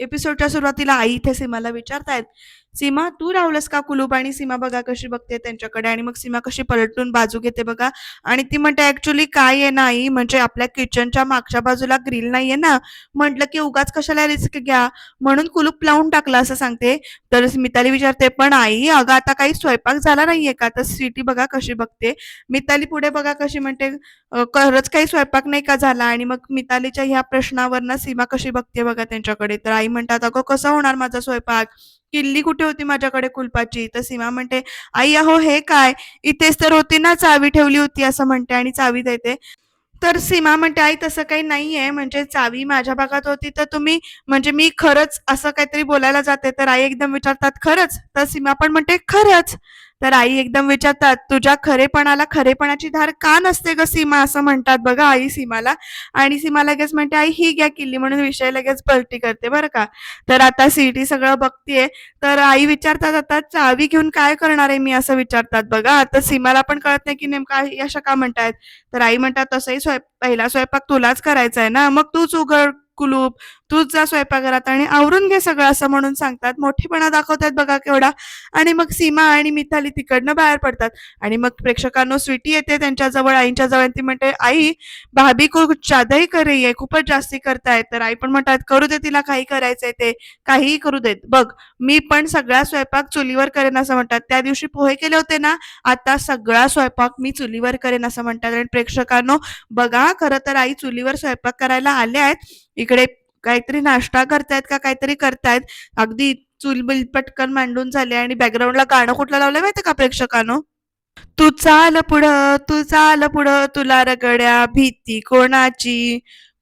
एपिसोडच्या सुरुवातीला आई इथे सीमाला विचारतायत सीमा तू राहुलस का कुलूप आणि सीमा बघा कशी बघते त्यांच्याकडे आणि मग सीमा कशी पलटून बाजू घेते बघा? आणि ती म्हणते ऍक्च्युली काय आहे ना आई म्हणजे आपल्या किचनच्या मागच्या बाजूला ग्रिल नाहीये ना म्हटलं की उगाच कशाला रिस्क घ्या? म्हणून कुलूप लावून टाकलं असं सांगते. तर मिताली विचारते पण आई अगं आता काही स्वयंपाक झाला नाहीये का? तर सिटी बघा कशी बघते. मिताली पुढे बघा कशी म्हणते खरंच काही स्वयंपाक नाही का झाला? आणि मग मितालीच्या ह्या प्रश्नावर ना सीमा कशी बघते बघा त्यांच्याकडे? तर आई म्हणतात अगं कसा होणार माझा स्वयंपाक? किल्ली कुठे होती माझ्याकडे कुलपाची? तर सीमा म्हणते आई अहो हे काय? इथेच तर होती ना चावी ठेवली होती असं म्हणते आणि चावी देते. तर सीमा म्हणते आई तसं काही नाहीये. म्हणजे चावी माझ्या भागात होती तर तुम्ही म्हणजे मी खरंच असं काहीतरी बोलायला जाते. तर आई एकदम विचारतात खरंच? तर सीमा पण म्हणते खरंच. तर आई एकदम विचारतात तुझ्या खरेपणाला खरेपणाची धार का नसते ग सीमा? असं म्हणतात बघा आई सीमाला. आणि सीमा लगेच म्हणते आई ही घ्या किल्ली म्हणून विषय लगेच पलटी करते बरं का. तर आता सीटी सगळं बघतीये. तर आई विचारतात आता चावी घेऊन काय करणार आहे? मी असं विचारतात बघा. आता सीमाला पण कळत नाही की नेमका आई अशा का म्हणतायत. तर आई म्हणतात तसंही स्वयं पहिला स्वयंपाक तुलाच करायचा आहे ना. मग तूच उघड कुलूप तूच जा स्वयंपाकघरात आणि आवरून घे सगळं असं म्हणून सांगतात. मोठेपणा दाखवतात बघा केवढा. आणि मग सीमा आणि मिथाली तिकडनं बाहेर पडतात. आणि मग प्रेक्षकांनो स्वीटी येते त्यांच्याजवळ आईच्या जवळ ती म्हणते आई भाभी खूप कुछ करे आहे खूपच जास्ती करतायत. तर आई पण म्हणतात करू दे तिला काही करायचंय ते काहीही करू देत. बघ मी पण सगळा स्वयंपाक चुलीवर करेन असं म्हणतात. त्या दिवशी पोहे केले होते ना आता सगळा स्वयंपाक मी चुलीवर करेन असं म्हणतात. आणि प्रेक्षकांनो बघा खरं तर आई चुलीवर स्वयंपाक करायला आल्या आहेत. इकडे काहीतरी नाश्ता करतायत का काहीतरी करतायत? अगदी चुलबिल पटकन मांडून झाले आणि बॅकग्राऊंडला गाणं कुठलं लावलं माहितीये का प्रेक्षकांनो? तू चाल पुढं तू चाल पुढं तुला रगड्या भीती कोणाची?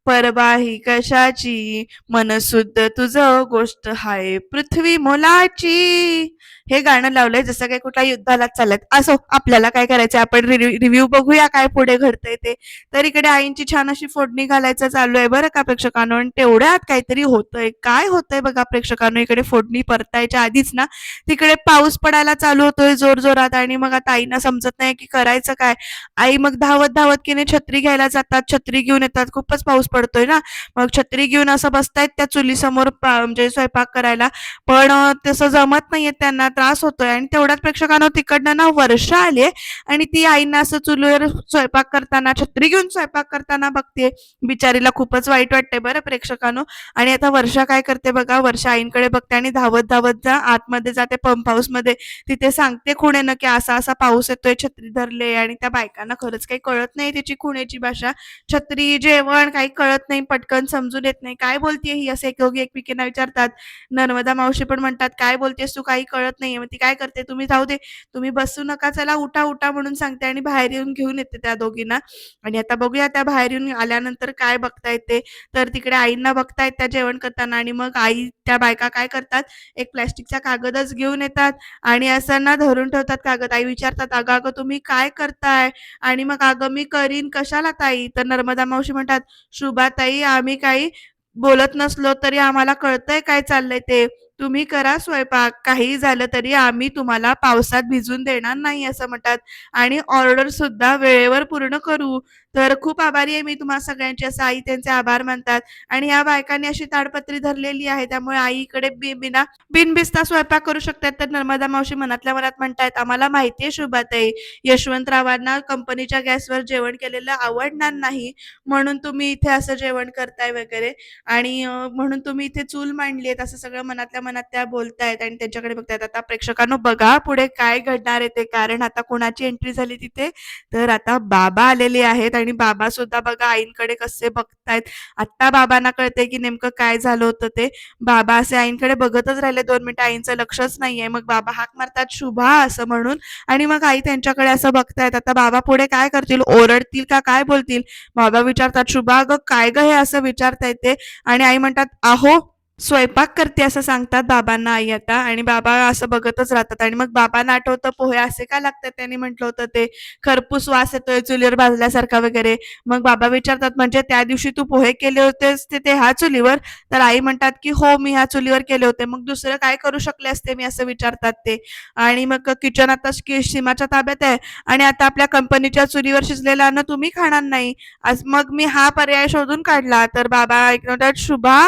परवाही कशाची? मनसुद्ध तुझ गोष्ट हाय पृथ्वी मोलाची. हे गाणं लावलंय जसं काही कुठल्या युद्धाला चालत असो आपल्याला काय करायचं आपण रिव्ह्यू बघूया काय पुढे घडतंय ते. तर इकडे आईंची छान अशी फोडणी घालायचं चालू आहे बरं का प्रेक्षकांनो. आणि तेवढ्यात काहीतरी होतंय. काय होतंय बघा प्रेक्षकांनो इकडे फोडणी परतायच्या आधीच ना? तिकडे पाऊस पडायला चालू होतोय जोर जोरात आणि मग आता आईना समजत नाही की करायचं काय. आई मग धावत धावत किने छत्री घ्यायला जातात. छत्री घेऊन येतात. खूपच पाऊस पडतोय ना? मग छत्री घेऊन असं बसतायत त्या चुलीसमोर म्हणजे स्वयंपाक करायला. पण तसं जमत नाहीये त्यांना. त्रास होतोय आणि तेवढ्याच प्रेक्षकांना तिकडनं ना वर्षा आली आणि ती आईंना असं चुलीवर स्वयंपाक करताना छत्री घेऊन स्वयंपाक करताना बघते. बिचारीला खूपच वाईट वाटतंय बरं प्रेक्षकांनो आणि आता वर्षा काय करते बघा वर्षा आईंकडे बघते आणि धावत धावत जा आतमध्ये जाते पंप हाऊसमध्ये. तिथे सांगते खुण्यानं की असा असा पाऊस येतोय छत्री धरले आणि त्या बायकांना खरंच काही कळत नाही त्याची खुण्याची भाषा. छत्री जेवण काही कळत नाही पटकन समजून येत नाही. काय बोलते ही? असे एक एकमेकींना विचारतात. नर्मदा मावशी पण म्हणतात काय बोलतेस तू? काही कळत नाही. नाहीये. मग ती काय करते? तुम्ही जाऊ दे. तुम्ही बसू नका. चला उठा उठा म्हणून सांगते आणि बाहेर येऊन घेऊन येते त्या दोघींना. आणि आता बघूया त्या बाहेर येऊन आल्यानंतर काय बघता येते तर तिकडे आईंना बघतायत त्या जेवण करताना आणि मग आई त्या बायका काय करतात? एक प्लॅस्टिकचा कागदच घेऊन येतात आणि असं ना धरून ठेवतात कागद. आई विचारतात अगं अगं तुम्ही काय करताय? आणि मग अगं मी करीन. कशाला ताई? तर नर्मदा मावशी म्हणतात शुभा ताई आम्ही काही बोलत नसलो तरी आम्हाला कळतंय काय चाललंय ते. तुम्ही करा स्वयंपाक. काही झालं तरी आम्ही तुम्हाला पावसात भिजून देणार नाही असं म्हणतात. आणि ऑर्डर सुद्धा वेळेवर पूर्ण करू. तर खूप आभारी आहे मी तुम्हा सगळ्यांची. असं आई त्यांचे आभार मानतात. आणि या बायकांनी अशी ताडपत्री धरलेली आहे. त्यामुळे आईकडे बी बिना बिनबिस्ता स्वयंपाक करू शकतात. तर नर्मदा मावशी मनातल्या मनात म्हणतायत आम्हाला माहिती आहे शुभाताई यशवंतरावांना कंपनीच्या गॅसवर जेवण केलेलं आवडणार नाही म्हणून तुम्ही इथे असं जेवण करताय वगैरे. आणि म्हणून तुम्ही इथे चूल मांडली आहेत असं सगळं मनातल्या मनात त्या बोलतायत. आणि त्यांच्याकडे बघतायत आता प्रेक्षकांनो बघा पुढे काय घडणार आहे ते. कारण आता कोणाची एंट्री झाली तिथे? तर आता बाबा आलेले आहेत. आणि बाबा सुद्धा बघा आईंकडे कसे बघतायत. आता बाबांना कळते की नेमकं काय झालं होतं ते. बाबा असे आईंकडे बघतच राहिले दोन मिनिटं आईंचं लक्षच नाहीये. मग बाबा हाक मारतात शुभा असं म्हणून. आणि मग आई त्यांच्याकडे असं बघतायत आता बाबा पुढे काय करतील? ओरडतील का? काय बोलतील? बाबा विचारतात शुभा ग काय ग हे? असं विचारतायत ते. आणि आई म्हणतात आहो स्वयंपाक करते असं सांगतात बाबांना आई आता. आणि बाबा असं बघतच राहतात. आणि मग बाबांना आठवतं पोहे असे का लागतात? त्यांनी म्हटलं होतं ते खरपूस वास येतोय चुलीवर भाजल्यासारखा वगैरे. मग बाबा विचारतात म्हणजे त्या दिवशी तू पोहे केले होतेस ते ह्या चुलीवर? तर आई म्हणतात की हो मी ह्या चुलीवर केले होते. मग दुसरं काय करू शकले असते? मी असं विचारतात ते. आणि मग किचन आता सीमाच्या ताब्यात आहे. आणि आता आपल्या कंपनीच्या चुलीवर शिजलेलं अन्न तुम्ही खाणार नाही. आज मग मी हा पर्याय शोधून काढला. तर बाबा ऐकतात शुभा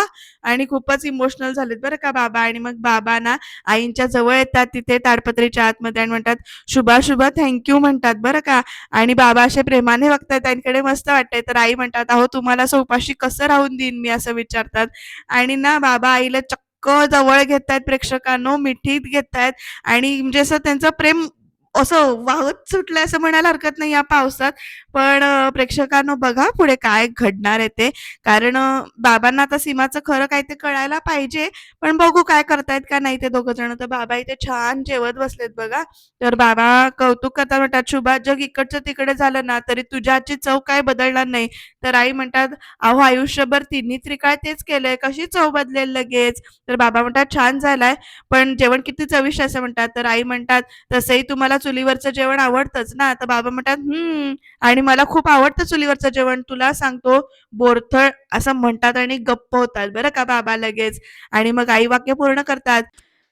आणि खूपच इमोशनल झालेत बरं का बाबा. आणि मग बाबा ना आईंच्या जवळ येतात तिथे ताडपत्रीच्या आतमध्ये आणि म्हणतात शुभा शुभा थँक्यू म्हणतात बरं का. आणि बाबा असे प्रेमाने बघतात त्यांकडे मस्त वाटतंय. तर आई म्हणतात अहो तुम्हाला असं उपाशी कसं राहून देईन मी? असं विचारतात. आणि ना बाबा आईला चक्क जवळ घेतायत प्रेक्षकांनो मिठीत घेतायत. आणि म्हणजे असं त्यांचं प्रेम असं वाहत सुटलंय असं म्हणायला हरकत नाही या पावसात. पण प्रेक्षकांनो बघा पुढे काय घडणार आहे ते. कारण बाबांना आता सीमाचं खरं काय ते कळायला पाहिजे. पण बघू काय करतायत का नाही ते दोघं जण. तर बाबा इथे छान जेवत बसलेत बघा. तर बाबा कौतुक करतात म्हणतात शुभा जग इकडचं तिकडे झालं ना तरी तुझ्याची चव काय बदलणार नाही? तर आई म्हणतात अहो आयुष्यभर तिन्ही त्रिकाळ तेच केलंय. कशी चव बदलेल लगेच? तर बाबा म्हणतात छान झालाय. पण जेवण किती चविष्ट असं म्हणतात? तर आई म्हणतात तसंही तुम्हाला चुलीवरचं जेवण आवडतंच ना? तर बाबा म्हणतात हम्म. आणि मला खूप आवडतं चुलीवरचं जेवण. तुला सांगतो बोरथळ असं म्हणतात आणि गप्प होतात. बरं का बाबा लगेच? आणि मग आई वाक्य पूर्ण करतात.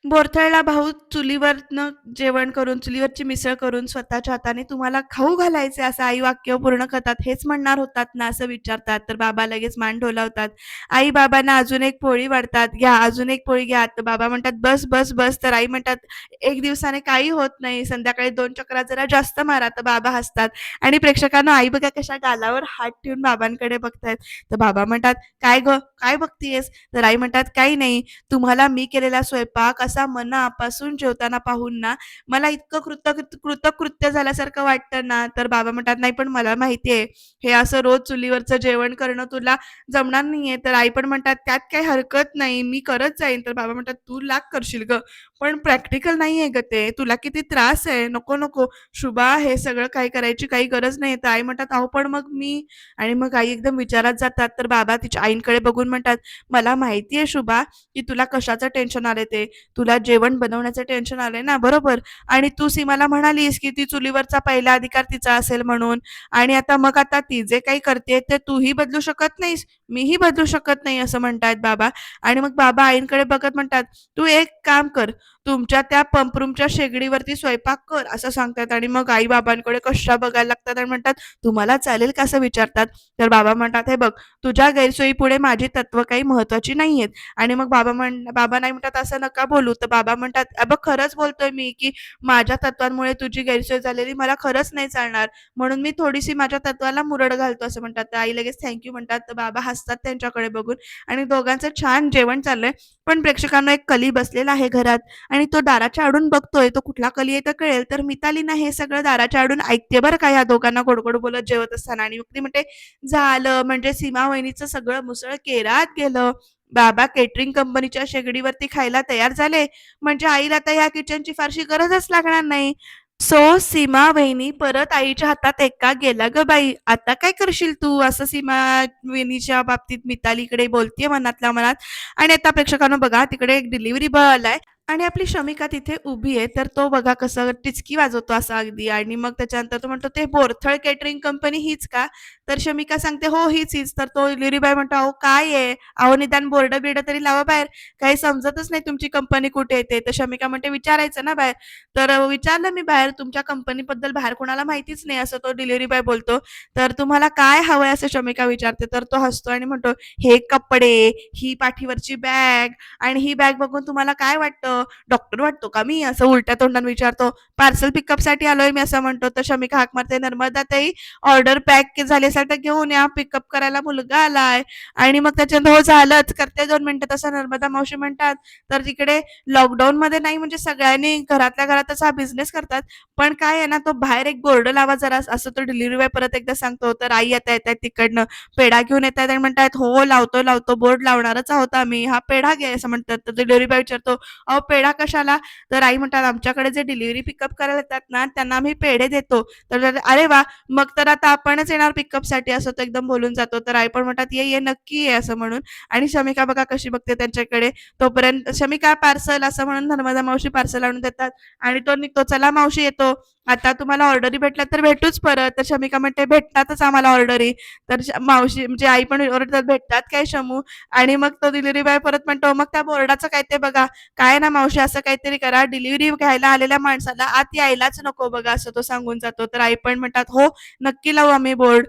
बोरथळला भाऊ चुलीवरनं जेवण करून चुलीवरची मिसळ करून स्वतःच्या हाताने तुम्हाला खाऊ घालायचे असं आई वाक्य पूर्ण करतात हेच म्हणणार होतात ना असं विचारतात. तर बाबा लगेच मान डोलावतात आई बाबांना अजून एक पोळी वाढतात. घ्या अजून एक पोळी घ्या. तर बाबा म्हणतात बस बस बस. तर आई म्हणतात एक दिवसाने काही होत नाही. संध्याकाळी दोन चक्रा जरा जास्त मारा. तर बाबा हसतात. आणि प्रेक्षकांना आई बघा कशा गालावर हात ठेवून बाबांकडे बघतायत. तर बाबा म्हणतात काय ग? काय बघतीयेस? तर आई म्हणतात काही नाही. तुम्हाला मी केलेला स्वयंपाक असा मनापासून जेवताना पाहून ना मला इतकं कृतकृत कृतकृत्य झाल्यासारखं वाटतं ना. तर बाबा म्हणतात नाही पण मला माहिती आहे हे असं रोज चुलीवरचं जेवण करणं तुला जमणार नाहीये. तर आई पण म्हणतात त्यात काही हरकत नाही मी करत जाईन. तर बाबा म्हणतात तू लाग करशील ग पण प्रॅक्टिकल नाही आहे ग ते. तुला किती त्रास आहे नको नको. शुभा हे सगळं काही करायची काही गरज नाही. तर आई म्हणतात अहो पण मग मी आणि मग आई एकदम विचारात जातात. तर बाबा तिच्या आईंकडे बघून म्हणतात मला माहिती आहे शुभा की तुला कशाचं टेन्शन आले ते. तुला जेवण बनवण्याचं टेन्शन आलंय ना? बरोबर. आणि तू सीमाला म्हणालीस की ती चुलीवरचा पहिला अधिकार तिचा असेल म्हणून. आणि आता मग आता ती जे काही करते ते तूही बदलू शकत नाहीस. मीही बदलू शकत नाही असं म्हणतायत बाबा. आणि मग बाबा आईंकडे बघत म्हणतात तू एक काम कर तुमच्या त्या पंपरूमच्या शेगडीवरती स्वयंपाक कर असं सांगतात. आणि मग आई बाबांकडे कशा बघायला लागतात आणि म्हणतात तुम्हाला चालेल का? असं विचारतात. तर बाबा म्हणतात हे बघ तुझ्या गैरसोयीपुढे माझी तत्व काही महत्वाची नाहीयेत. आणि मग बाबा म्हण बाबा नाही म्हणतात असं नका बोलू. तर बाबा म्हणतात बघ खरंच बोलतोय मी की माझ्या तत्वांमुळे तुझी गैरसोय झालेली मला खरंच नाही चालणार. म्हणून मी थोडीशी माझ्या तत्वाला मुरड घालतो असं म्हणतात. तर आई लगेच थँक्यू म्हणतात. तर बाबा हसतात त्यांच्याकडे बघून. आणि दोघांचं छान जेवण चाललंय. पण प्रेक्षकांना एक कली बसलेला आहे घरात. आणि तो दाराच्या आडून बघतोय. तो कुठला कली आहे तर कळेल. तर मितालीना हे सगळं दाराच्या आडून ऐकते बरं का या दोघांना गोडगोड बोलत जेवत असताना. आणि मग ती म्हणते झालं. म्हणजे सीमा वहिनीचं सगळं मुसळ केरात गेलं. बाबा केटरिंग कंपनीच्या शेगडीवरती खायला तयार झाले. म्हणजे आईला आता या किचनची फारशी गरजच लागणार नाही. सो सीमा वहिनी परत आईच्या हातात एका गेला ग बाई. आता काय करशील तू? असं सीमा वहिनीच्या बाबतीत मितालीकडे बोलतीये मनातल्या मनात. आणि आता प्रेक्षकांनो बघा तिकडे एक डिलिव्हरी बॉय आलाय. आणि आपली शमिका तिथे उभी आहे तर तो बघा कसं टिचकी वाजवतो असा अगदी. आणि मग त्याच्यानंतर तो म्हणतो ते बोरथळ केटरिंग कंपनी हीच का? तर शमिका सांगते हो हीच हीच. तर तो डिलिव्हरी बॉय म्हणतो अहो काय आहे? अहो निदान बोर्ड बिर्ड तरी लावा बाहेर. काही समजतच नाही तुमची कंपनी कुठे येते तर शमिका म्हणते विचारायचं ना बाहेर. तर विचारलं मी बाहेर तुमच्या कंपनीबद्दल बाहेर कोणाला माहितीच नाही असं तो डिलिव्हरी बॉय बोलतो. तर तुम्हाला काय हवंय? असं शमिका विचारते. तर तो हसतो आणि म्हणतो हे कपडे ही पाठीवरची बॅग आणि ही बॅग बघून तुम्हाला काय वाटतं? डॉक्टर वाटतो का? मी असं उलट्या तोंडाने विचारतो पार्सल पिकअपसाठी आलोय मी असं म्हणतो. तर शमिका हाक मारते नर्मदा ताई ऑर्डर पॅक झाल्यासाठी घेऊन या पिकअप करायला मुलगा आलाय. आणि मग त्याच्यानंतर हो झालंच. करते दोन मिनिटं तसं नर्मदा मावशी म्हणतात. तर तिकडे लॉकडाऊन मध्ये नाही म्हणजे सगळ्यांनी घरातल्या घरातच हा बिझनेस करतात. पण काय आहे ना तो बाहेर एक बोर्ड लावा जरा असं तो डिलिव्हरी बॉय परत एकदा सांगतो तर आई येता येत आहेत तिकडनं पेढा घेऊन येत आहेत आणि म्हणतात हो लावतो लावतो बोर्ड लावणारच आहोत आम्ही हा पेढा घे असं म्हणतात. तर डिलिव्हरी बॉय विचारतो अहो पेढा कशाला? तर आई म्हणतात आमच्याकडे जे डिलिव्हरी पिकअप करायला येतात ना त्यांना आम्ही पेढे देतो. तर अरे वा मग तर आता आपणच येणार पिकअपसाठी असं तो एकदम बोलून जातो. तर आई पण म्हणतात ये ये नक्की ये असं म्हणून. आणि शमिका बघा कशी बघते त्यांच्याकडे. तोपर्यंत शमिका पार्सल असं म्हणून नर्मदा मावशी पार्सल आणून देतात. आणि तो निघतो चला मावशी येतो. आता तुम्हाला ऑर्डरी भेटल्या तर भेटूच परत. तर शमिका म्हणते भेटतातच आम्हाला ऑर्डरी तर मावशी म्हणजे आई पण ओरडतात भेटतात काय शमू? आणि मग तो डिलिव्हरी बॉय परत म्हणतो मग त्या बोर्डाचं काय ते बघा. काय ना मावशी असं काहीतरी करा. डिलिव्हरी घ्यायला आलेल्या माणसाला आत यायलाच नको बघा असं तो सांगून जातो. तर आई पण म्हणतात हो नक्की लावू आम्ही बोर्ड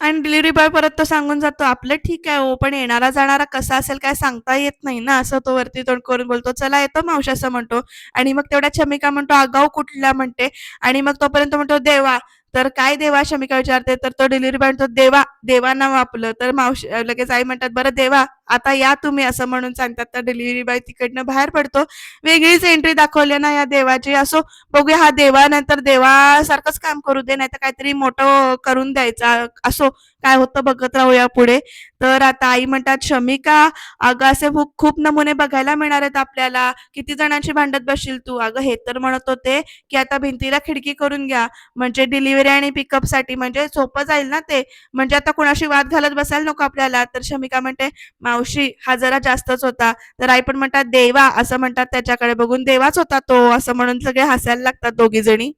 आणि डिलिव्हरी बॉय परत तो सांगून जातो आपलं ठीक आहे हो पण येणारा जाणारा कसा असेल काय सांगता येत नाही ना असं तो वरती तोंड करून बोलतो. चला येतो मावशी असं म्हणतो. आणि मग तेवढ्या छमिका म्हणतो आगाऊ कुठल्या? म्हणते. आणि मग तोपर्यंत म्हणतो देवा तर काय देवा? शमिका विचारते तर तो डिलिव्हरी बॉय म्हणतो देवा देवा नाव आपलं तर मावशी लगेच आई म्हणतात बरं देवा आता या तुम्ही असं म्हणून सांगतात. तर डिलिव्हरी बॉय तिकडनं बाहेर पडतो. वेगळीच एंट्री दाखवली ना या देवाची. असो बघूया हा देवा नंतर देवासारखंच काम करू दे नाही तर काहीतरी मोठं करून द्यायचा. असो काय होतं बघत राहूया पुढे. तर आता आई म्हणतात शमिका अगं असे खूप खूप नमुने बघायला मिळणार आहेत आपल्याला. किती जणांची भांडत बसशील तू? अगं हे तर म्हणत होते की आता भिंतीला खिडकी करून घ्या. म्हणजे डिलिव्हरी आणि पिकअपसाठी म्हणजे सोपं जाईल ना ते. म्हणजे आता कुणाशी वाद घालत बसायला नको आपल्याला. तर शमिका म्हणते मावशी हा जरा जास्तच होता. तर आई पण म्हणतात देवा असं म्हणतात त्याच्याकडे बघून. देवाच होता तो असं म्हणून सगळे हसायला लागतात दोघी जणी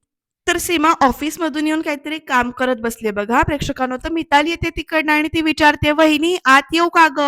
तर सीमा ऑफिस मधून येऊन काहीतरी काम करत बसले बघा. प्रेक्षकांनो तर मिताली येते तिकडनं आणि ती विचारते वहिनी आत येऊ का ग?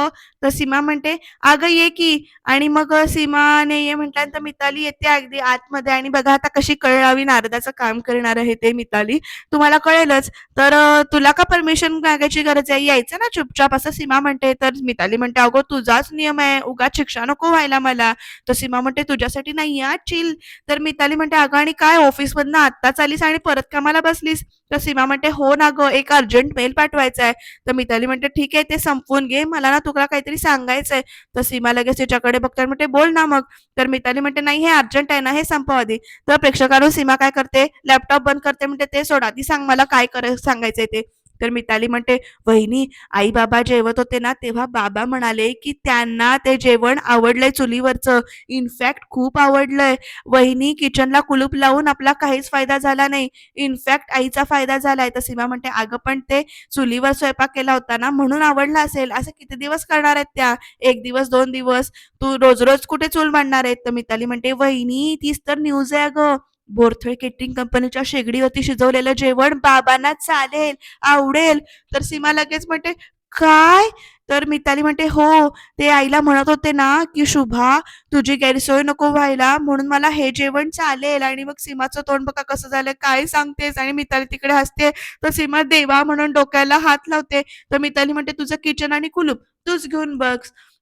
तर सीमा म्हणते अगं ये की. आणि मग सीमाने ये म्हटल्यानंतर मिताली येते अगदी आतमध्ये आणि बघा आता कशी कळावी नारदाचं काम करणार आहे ते मिताली. तुम्हाला कळेलच. तर तुला का परमिशन मागायची गरज आहे? यायचं ना चुपचाप असं सीमा म्हणते. तर मिताली म्हणते अगो तुझाच नियम आहे. उगाच शिक्षा नको व्हायला मला. तर सीमा म्हणते तुझ्यासाठी नाही या चिल. तर मिताली म्हणते अगं आणि काय? ऑफिसमधनं आत्ताच आलीस आणि परत कामाला बसलीस. तर सीमा म्हणते हो ना ग एक अर्जंट मेल पाठवायचा आहे तर मिताली म्हणते ठीक आहे ते संपवून घे. मला ना तुला काहीतरी सांगायचंय. तर सीमा लगेच तिच्याकडे बघतात म्हणते बोल ना मग. तर मिताली म्हणते नाही हे अर्जंट आहे ना हे संपव आधी. तर प्रेक्षकांनो सीमा काय करते लॅपटॉप बंद करते म्हणते ते सोडा आधी सांग मला काय कर सांगायचंय ते. तर मिताली म्हणते वहिनी आई बाबा जेवत होते ना तेव्हा बाबा म्हणाले की त्यांना ते जेवण आवडलंय चुलीवरचं. इनफॅक्ट खूप आवडलंय. वहिनी किचनला कुलूप लावून आपला काहीच फायदा झाला नाही. इनफॅक्ट आईचा फायदा झालाय. तर सीमा म्हणते अगं पण ते चुलीवर स्वयंपाक केला होता ना म्हणून आवडला असेल. असं किती दिवस करणार आहेत त्या? एक दिवस दोन दिवस? तू रोज रोज कुठे चूल मांडणार आहेत? तर मिताली म्हणते वहिनी तीच तर न्यूज आहे अगं. बोरथळ केटरिंग कंपनीच्या शेगडीवरती शिजवलेलं जेवण बाबांना चालेल आवडेल. तर सीमा लगेच म्हणते काय? तर मिताली म्हणते हो. ते आईला म्हणत होते ना की शुभा तुझी गैरसोय नको व्हायला म्हणून मला हे जेवण चालेल. आणि मग सीमाचं तोंड बघा कसं झालं काय सांगतेस? आणि मिताली तिकडे हसते. तर सीमा देवा म्हणून डोक्याला हात लावते. तर मिताली म्हणते तुझं किचन आणि कुलूप तूच घेऊन बघ.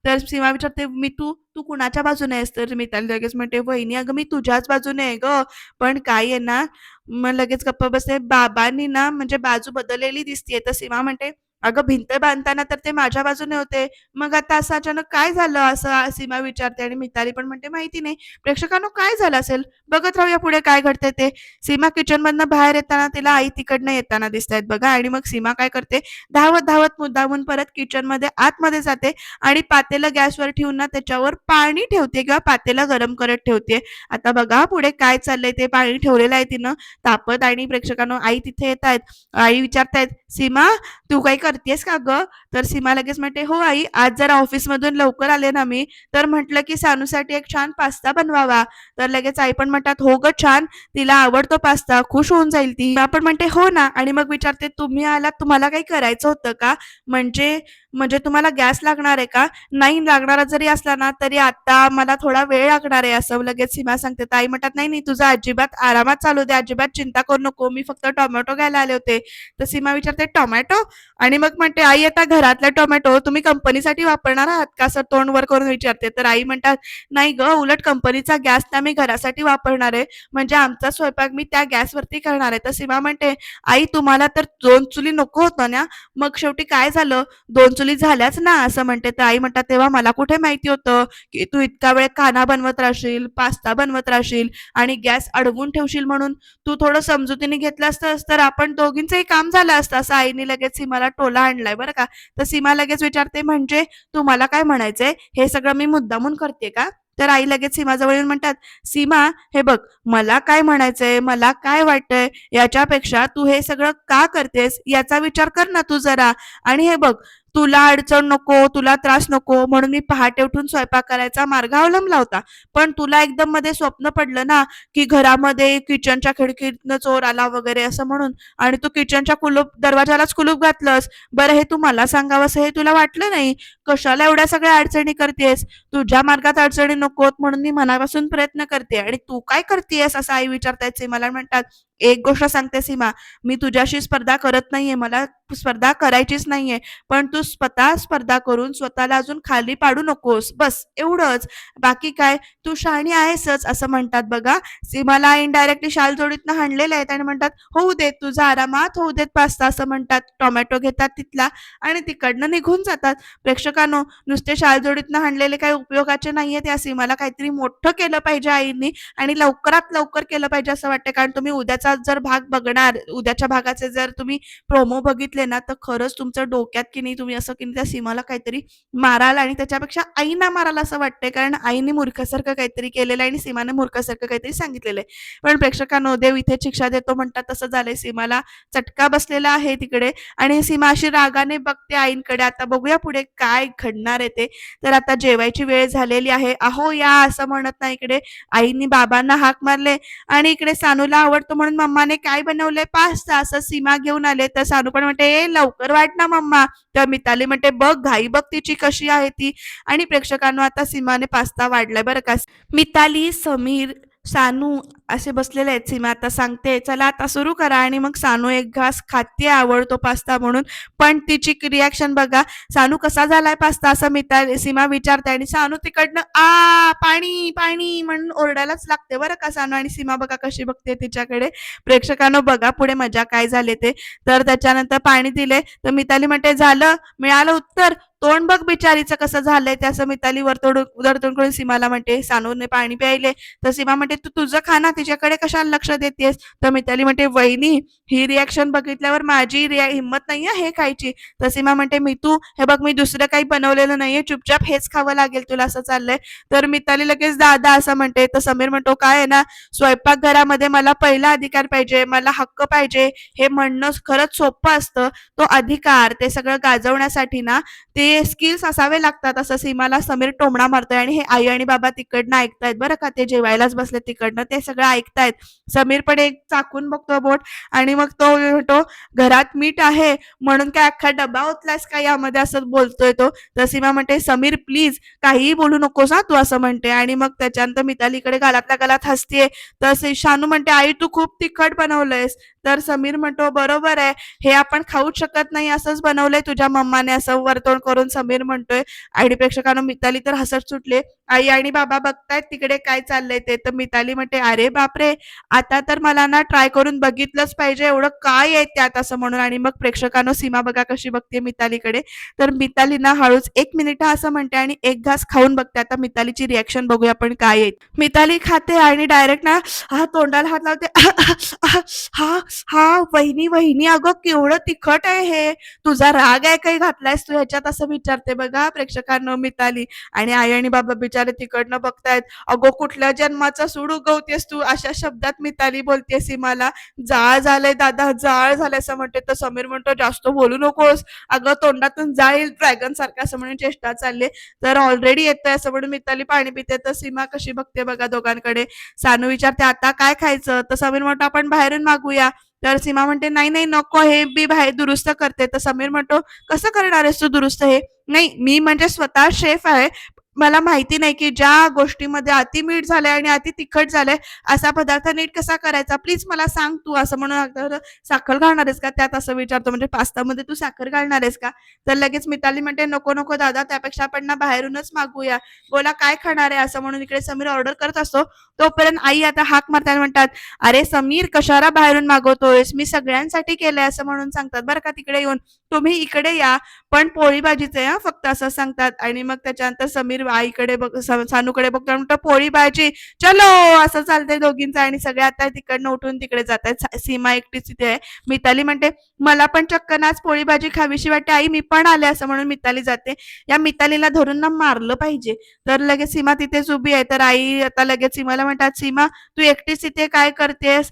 तर सीमा विचारते मी तू तू कुणाच्या बाजूने आहेस? तर मिताली लगेच म्हणते वहिनी अगं मी तुझ्याच बाजूने आहे ग. पण काय आहे ना मग लगेच गप्प बसते. बाबांनी ना म्हणजे बाजू बदललेली दिसतीये. तर सीमा म्हणते अगं भिंत बांधताना तर ते माझ्या बाजूने होते. मग आता असं अचानक काय झालं? असं सीमा विचारते आणि मिताली पण म्हणते माहिती नाही. प्रेक्षकांनो काय झालं असेल? बघत राहूया पुढे काय घडते ते. सीमा किचन मधनं बाहेर येताना तिला आई तिकडनं येताना दिसत आहेत बघा आणि मग सीमा काय करते? धावत धावत मुद्दामून परत किचनमध्ये आतमध्ये जाते आणि पातेलं गॅसवर ठेवून ना त्याच्यावर पाणी ठेवते किंवा पातेलं गरम करत ठेवते. आता बघा पुढे काय चाललंय ते पाणी ठेवलेलं आहे तिनं. तापत आणि प्रेक्षकांनो आई तिथे येत आहेत आई विचारतायत सीमा तू काही करतेस का ग? तर सीमा लगेच म्हणते हो आई आज जरा ऑफिस मधून लवकर आले ना मी तर म्हटलं की सानूसाठी एक छान पास्ता बनवावा. तर लगेच आई पण म्हणतात हो ग छान तिला आवडतो पास्ता खुश होऊन जाईल ती. आपण म्हणते हो ना. आणि मग विचारते तुम्ही आलात तुम्हाला काही करायचं होतं का? म्हणजे म्हणजे तुम्हाला गॅस लागणार आहे का? नाही लागणारा जरी असला ना तरी आता मला थोडा वेळ लागणार आहे असं लगेच सीमा सांगते. तर आई म्हणतात नाही नाही तुझा अजिबात आरामात चालू दे अजिबात चिंता करू नको. मी फक्त टोमॅटो घ्यायला आले होते. तर सीमा विचारते टोमॅटो? आणि मग म्हणते आई आता घरातला टोमॅटो तुम्ही कंपनीसाठी वापरणार आहात का असं तोंड वर करून विचारते. तर आई म्हणतात नाही ग उलट कंपनीचा गॅस ना मी घरासाठी वापरणार आहे. म्हणजे आमचा स्वयंपाक मी त्या गॅसवरती करणार आहे. तर सीमा म्हणते आई तुम्हाला तर दोन चुली नको होतं ना मग शेवटी काय झालं? दोन चुली झाल्याच ना असं म्हणते. तर आई म्हणतात तेव्हा मला कुठे माहिती होतं की तू इतका वेळ खाना बनवत राहशील पास्ता बनवत राहशील आणि गॅस अडवून ठेवशील म्हणून? तू थोडं समजुतीने घेतलं असतंस तर आपण दोघींचंही काम झालं असतं. असं आईने लगेच सीमाला टोला आणलाय बरं का. तर सीमा लगेच विचारते म्हणजे तुम्हाला काय म्हणायचंय? हे सगळं मी मुद्दामून करते का? तर आई लगेच सीमाजवळ येऊन म्हणतात सीमा हे बघ मला काय म्हणायचंय? मला काय वाटतंय? याच्यापेक्षा तू हे सगळं का करतेस? याचा विचार कर ना तू जरा. आणि हे बघ तुला अडचण नको तुला त्रास नको म्हणून मी पहाटे उठून स्वयंपाक करायचा मार्ग अवलंबला होता. पण तुला एकदम मध्ये स्वप्न पडलं ना की घरामध्ये किचनच्या खिडकीतनं चोर आला वगैरे असं म्हणून आणि तू किचनच्या कुलूप दरवाजालाच कुलूप घातलंस बरं हे तू मला सांगावं असं हे तुला वाटलं नाही? कशाला एवढ्या सगळ्या अडचणी करतेस तुझ्या मार्गात अडचणी नकोत म्हणून मी मनापासून प्रयत्न करते. आणि तू काय करतेस असं आई विचारतायचे मला म्हणतात एक गोष्ट सांगते सीमा मी तुझ्याशी स्पर्धा करत नाहीये मला स्पर्धा करायचीच नाहीये पण तू स्वतः स्पर्धा करून स्वतःला अजून खाली पाडू नकोस बस एवढंच. बाकी काय? तू शहाणी आहेसच असं म्हणतात बघा. सीमाला इनडायरेक्टली शाल जोडीतनं हाणलेले आहेत आणि म्हणतात होऊ देत तुझा आरामात होऊ देत पास्ता असं म्हणतात. टोमॅटो घेतात तिथला आणि तिकडनं निघून जातात. प्रेक्षकांनो नुसते शाल जोडीतनं हाणलेले काही उपयोगाचे नाहीये या सीमाला काहीतरी मोठं केलं पाहिजे आईंनी आणि लवकरात लवकर केलं पाहिजे असं वाटतं कारण तुम्ही उद्याच जर भाग बघणार उद्याच्या भागाचे जर तुम्ही प्रोमो बघितले ना तर खरंच तुमचं डोक्यात की नाही तुम्ही असं की नाही त्या सीमाला काहीतरी माराल आणि त्याच्यापेक्षा आईना माराल असं वाटतंय. कारण आईने मूर्खासारखं काहीतरी केलेलं आहे आणि सीमाने मूर्खासारखं काहीतरी सांगितलेलं आहे. पण प्रेक्षकांनो देव इथे शिक्षा देतो म्हणतात तसं झालंय. सीमाला चटका बसलेला आहे तिकडे आणि सीमा अशी रागाने बघते आईंकडे. आता बघूया पुढे काय घडणार आहे ते. तर आता जेवायची वेळ झालेली आहे. अहो या असं म्हणत नाही इकडे. आईनी बाबांना हाक मारले आणि इकडे सानूला आवडतो म्हणून मम्माने काय बनवलंय? पास्ता. असं सीमा घेऊन आले. तर सानू पण म्हणते "ए, लवकर वाट ना मम्मा. तर मिताली म्हणते बघ घाई बघ तिची कशी आहे ती. आणि प्रेक्षकांनो आता सीमाने पास्ता वाढलाय बरं का. मिताली समीर सानू असे बसलेले आहेत. सीमा आता सांगते. चला आता सुरू करा आणि मग सानू एक घास खाते आवडतो पास्ता म्हणून. पण तिची रिॲक्शन बघा. सानू कसा झालाय पास्ता असं मिता सीमा विचारते आणि सानू तिकडनं आ पाणी पाणी म्हणून ओरडायलाच लागते बरं का सानू? आणि सीमा बघा कशी बघते तिच्याकडे. प्रेक्षकांनो बघा पुढे मजा काय झाले ते. तर त्याच्यानंतर पाणी दिले. तर मिताली म्हणते झालं. मिळालं उत्तर. तोंड बघ बिचारीचं कसं झालंय. ते असं मिताली वरतोड वरतोड करून सीमाला म्हणते सानूने पाणी प्यायले. तर सीमा म्हणते तू तुझं खाना तिच्याकडे कशाला लक्ष देतेस? तर मिताली म्हणते वहिनी ही रिॲक्शन बघितल्यावर माझी रिया हिंमत नाहीये हे खायची. तर सीमा म्हणते मी तू हे बघ मी दुसरं काही बनवलेलं नाहीये चुपचाप हेच खावं लागेल तुला असं चाललंय. तर मिताली लगेच दादा असं म्हणते. तर समीर म्हणतो काय आहे ना स्वयंपाकघरामध्ये मला पहिला अधिकार पाहिजे मला हक्क पाहिजे हे म्हणणं खरंच सोपं असतं. तो अधिकार ते सगळं गाजवण्यासाठी ना ते स्किल्स असावे लागतात. असं सीमाला समीर टोमणा मारतोय आणि हे आई आणि बाबा तिकडनं ऐकतायत. बरं का? ते जेवायलाच बसले तिकडनं. ते सगळं ऐकतायत. समीर पण एक चाकून बघतो बोट आणि मग तो म्हणतो घरात मीठ आहे. म्हणून काय अख्खा डबा ओतलास का यामध्ये? असं बोलतोय तो. तर सीमा म्हणते समीर प्लीज काहीही बोलू नकोस हा तू असं म्हणते. आणि मग त्याच्यानंतर मितालीकडे गालातल्या गालात हसतेय. तर शानू म्हणते आई तू खूप तिखट बनवलंयस. तर समीर म्हणतो बरोबर आहे. हे आपण खाऊच शकत नाही असंच बनवलंय तुझ्या मम्माने. असं वर्तवण करून समीर म्हणतोय. आयडी प्रेक्षकांना मिताली तर हसत सुटले. आई आणि बाबा बघतायत तिकडे काय चाललंय ते. तर मिताली म्हणते अरे बापरे आता तर मला ना ट्राय करून बघितलंच पाहिजे एवढं काय आहे त्यात? असं म्हणून आणि मग प्रेक्षकांनो सीमा बघा कशी बघते मितालीकडे. तर मिताली ना हळूच एक मिनिट असं म्हणते आणि एक घास खाऊन बघते. आता मितालीची रिॲक्शन बघूया आपण काय आहे. मिताली खाते आणि डायरेक्ट ना हा तोंडाला हात लावते. हा हा वहिनी वहिनी अगं केवढं तिखट आहे हे. तुझा राग आहे काही घातलायस तू ह्याच्यात? असं विचारते बघा प्रेक्षकांनो मिताली. आणि आई आणि बाबा बिचारे तिकडनं बघतायत अगो कुठल्या जन्माचा सूड उगवतेस तू? अशा शब्दात मिताली बोलते सीमाला. जाळ झालंय दादा जाळ झालंय असं म्हणते. तर समीर म्हणतो जास्त बोलू नकोस. अगं तोंडातून जाईल ड्रॅगन सारखा असं म्हणून चेष्टा चालली. तर ऑलरेडी येतोय असं म्हणून मिताली पाणी पिते. तर सीमा कशी बघते बघा दोघांकडे. सानू विचारते आता काय खायचं? तर समीर म्हणतो आपण बाहेरून मागूया. तर सीमा म्हणते नाही नाही नको हे बी बाहेर दुरुस्त करते. तर समीर म्हणतो कसं करणार आहेस तू दुरुस्त हे? नाही मी म्हणजे स्वतः शेफ आहे. मला माहिती नाही की ज्या गोष्टीमध्ये अति मीठ झालंय आणि अति तिखट झालंय असा पदार्थ नीट कसा करायचा? प्लीज मला सांग तू असं म्हणून साखर घालणार आहेस का? त्यात असं विचारतो म्हणजे पास्तामध्ये तू साखर घालणार आहेस का? तर लगेच मिताली म्हणते नको नको दादा त्यापेक्षा आपण ना बाहेरूनच मागूया. बोला काय खाणार आहे? असं म्हणून इकडे समीर ऑर्डर करत असतो. तोपर्यंत आई आता हाक मारताना म्हणतात अरे समीर कशाला बाहेरून मागवतोयस? मी सगळ्यांसाठी केलंय असं म्हणून सांगतात. बरं का तिकडे येऊन. तुम्ही इकडे या. पण पोळी भाजीच आहे हा फक्त असं सांगतात. आणि मग त्याच्यानंतर समीर आईकडे बघ स- सानूकडे बघतो म्हणतो पोळी भाजी चलो असं चालतंय दोघींचं. आणि सगळे आता तिकडनं उठून तिकडे जात आहेत सीमा एकटीच तिथे आहे. मिताली म्हणते मला पण चक्कन आज पोळी भाजी खावीशी वाटते. आई मी पण आले असं म्हणून मिताली जाते. या मितालीला धरून ना मारलं पाहिजे. तर लगेच सीमा तिथेच उभी आहे. तर आई आता लगेच सीमाला म्हणतात सीमा तू एकटीच तिथे काय करतेस?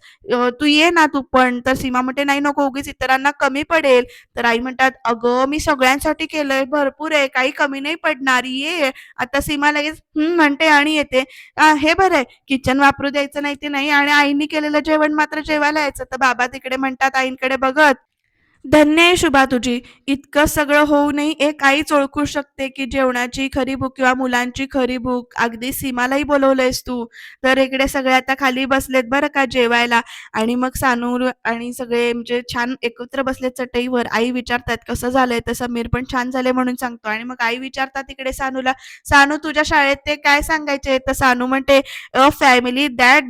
तू ये ना तू पण. तर सीमा म्हणते नाही नको उगीच इतरांना कमी पडेल. तर आई म्हणतात अगं मी सगळ्या सगळ्यांसाठी केलंय. भरपूर आहे. काही कमी नाही पडणार. ये. आता सीमा लगेच म्हणते आणि येते. हे बरं आहे. किचन वापरू द्यायचं नाही ते नाही. आणि आईनी केलेलं जेवण मात्र जेवायला यायचं. तर बाबा तिकडे म्हणतात आईंकडे बघत धन्य आहे शुभा तुझी. इतकं सगळं होऊनही एक आईच ओळखू शकते की जेवणाची खरी भूक किंवा मुलांची खरी भूक. अगदी सीमालाही बोलवलंयस तू. तर इकडे सगळे आता खाली बसलेत बरं का जेवायला? आणि मग सानूर आणि सगळे म्हणजे छान एकत्र बसलेत चटईवर. आई विचारतात कसं झालंय? तर समीर पण छान झाले म्हणून सांगतो. आणि मग आई विचारतात इकडे सानूला सानू तुझ्या शाळेत ते काय सांगायचे? तर सानू म्हणते a family that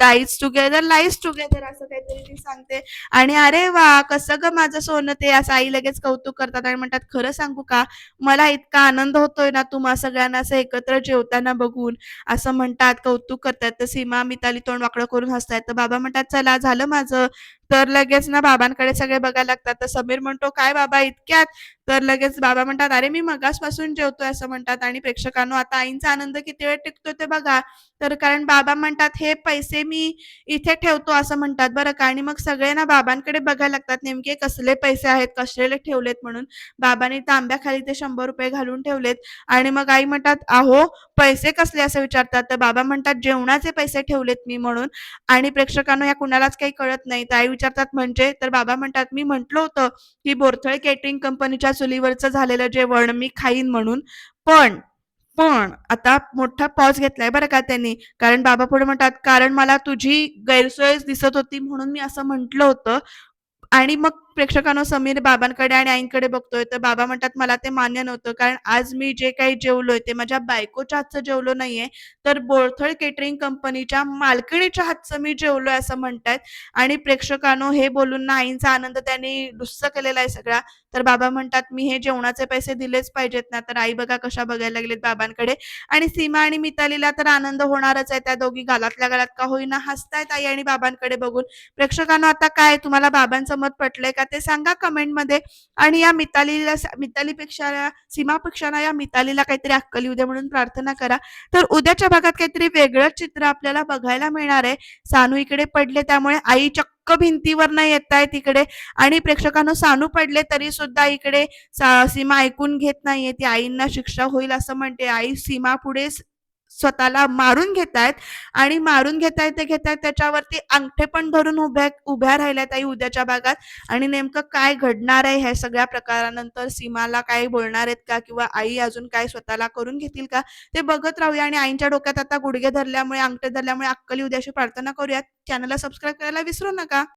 dies together lies together असं काहीतरी ती सांगते. आणि अरे वा कसं ग माझं सोनं ते? असं आई लगेच कौतुक करतात आणि म्हणतात खरं सांगू का? मला इतका आनंद होतोय ना तुम्हा सगळ्यांना असं एकत्र जेवताना बघून. असं म्हणतात कौतुक करतात. तर सीमा मिताली तोंड वाकडं करून हसतायत. तर बाबा म्हणतात चला झालं माझं. तर लगेच ना बाबांकडे सगळे बघायला लागतात. तर समीर म्हणतो काय बाबा इतक्यात? तर लगेच बाबा म्हणतात अरे मी मगासपासून जेवतोय असं म्हणतात. आणि प्रेक्षकांनो आता आईंचा आनंद किती वेळ टिकतो ते बघा. तर कारण बाबा म्हणतात हे पैसे मी इथे ठेवतो असं म्हणतात बरं का. आणि मग सगळे ना बाबांकडे बघायला लागतात नेमके कसले पैसे आहेत? कसलेले ठेवलेत म्हणून? बाबांनी तांब्याखाली ते शंभर रुपये घालून ठेवलेत. आणि मग आई म्हणतात अहो पैसे कसले? असं विचारतात. तर बाबा म्हणतात जेवणाचे पैसे ठेवलेत मी म्हणून. आणि प्रेक्षकांना या कुणालाच काही कळत नाही. तर आई विचारतात म्हणजे तर बाबा म्हणतात मी म्हंटल होतं की बोरथळे केटरिंग कंपनीच्या चुलीवरचं झालेलं जेवण मी खाईन म्हणून. पण पण आता मोठा पॉज घेतलाय बरं का त्यांनी. कारण बाबा पुढे म्हणतात कारण मला तुझी गैरसोय दिसत होती म्हणून मी असं म्हंटल होतं. आणि मग प्रेक्षकांनो समीर बाबांकडे आणि आईंकडे बघतोय तर बाबा म्हणतात मला ते मान्य नव्हतं कारण आज मी जे काही जेवलोय ते माझ्या बायकोच्या हातचं जेवलो नाहीये. तर बोरथळ केटरिंग कंपनीच्या मालकिणीच्या हातचं मी जेवलोय असं म्हणतायत. आणि प्रेक्षकांनो हे बोलून ना आईंचा आनंद त्यांनी दुस्स केलेला आहे सगळा. तर बाबा म्हणतात मी हे जेवणाचे पैसे दिलेच पाहिजेत ना तर आई बघा कशा बघायला लागलेत बाबांकडे. आणि सीमा आणि मितालीला तर आनंद होणारच आहे त्या दोघी गालातल्या गालात का होईना हसतायत आई आणि बाबांकडे बघून. प्रेक्षकांनो आता काय? तुम्हाला बाबांचं मत पटलंय का? ते सांगा कमेंटमध्ये. आणि या मितालीला मितालीपेक्षा सीमापेक्षा या मितालीला काहीतरी अक्कल येऊ दे म्हणून प्रार्थना करा. तर उद्याच्या भागात काहीतरी वेगळं चित्र आपल्याला बघायला मिळणार आहे. सानू इकडे पडले त्यामुळे आई चक्क भिंतीवर नाही येत आहे तिकडे. आणि प्रेक्षकांनो सानू पडले तरी सुद्धा इकडे सा- सीमा ऐकून घेत नाहीये. ती आईंना शिक्षा होईल असं म्हणते. आई सीमा पुढे स्वतःला मारून घेतायत आणि मारून घेतायत ते घेतायत त्याच्यावरती अंगठे पण धरून उभ्या उभ्या राहिल्यात आई उद्याच्या भागात. आणि नेमकं काय घडणार आहे ह्या सगळ्या प्रकारानंतर सीमाला काय बोलणार आहेत का? किंवा आई अजून काय स्वतःला करून घेतील का? ते बघत राहूया आणि आईंच्या डोक्यात आता गुडघे धरल्यामुळे अंगठे धरल्यामुळे अक्कल उद्याशी प्रार्थना करूयात. चॅनलला सबस्क्राईब करायला विसरू नका.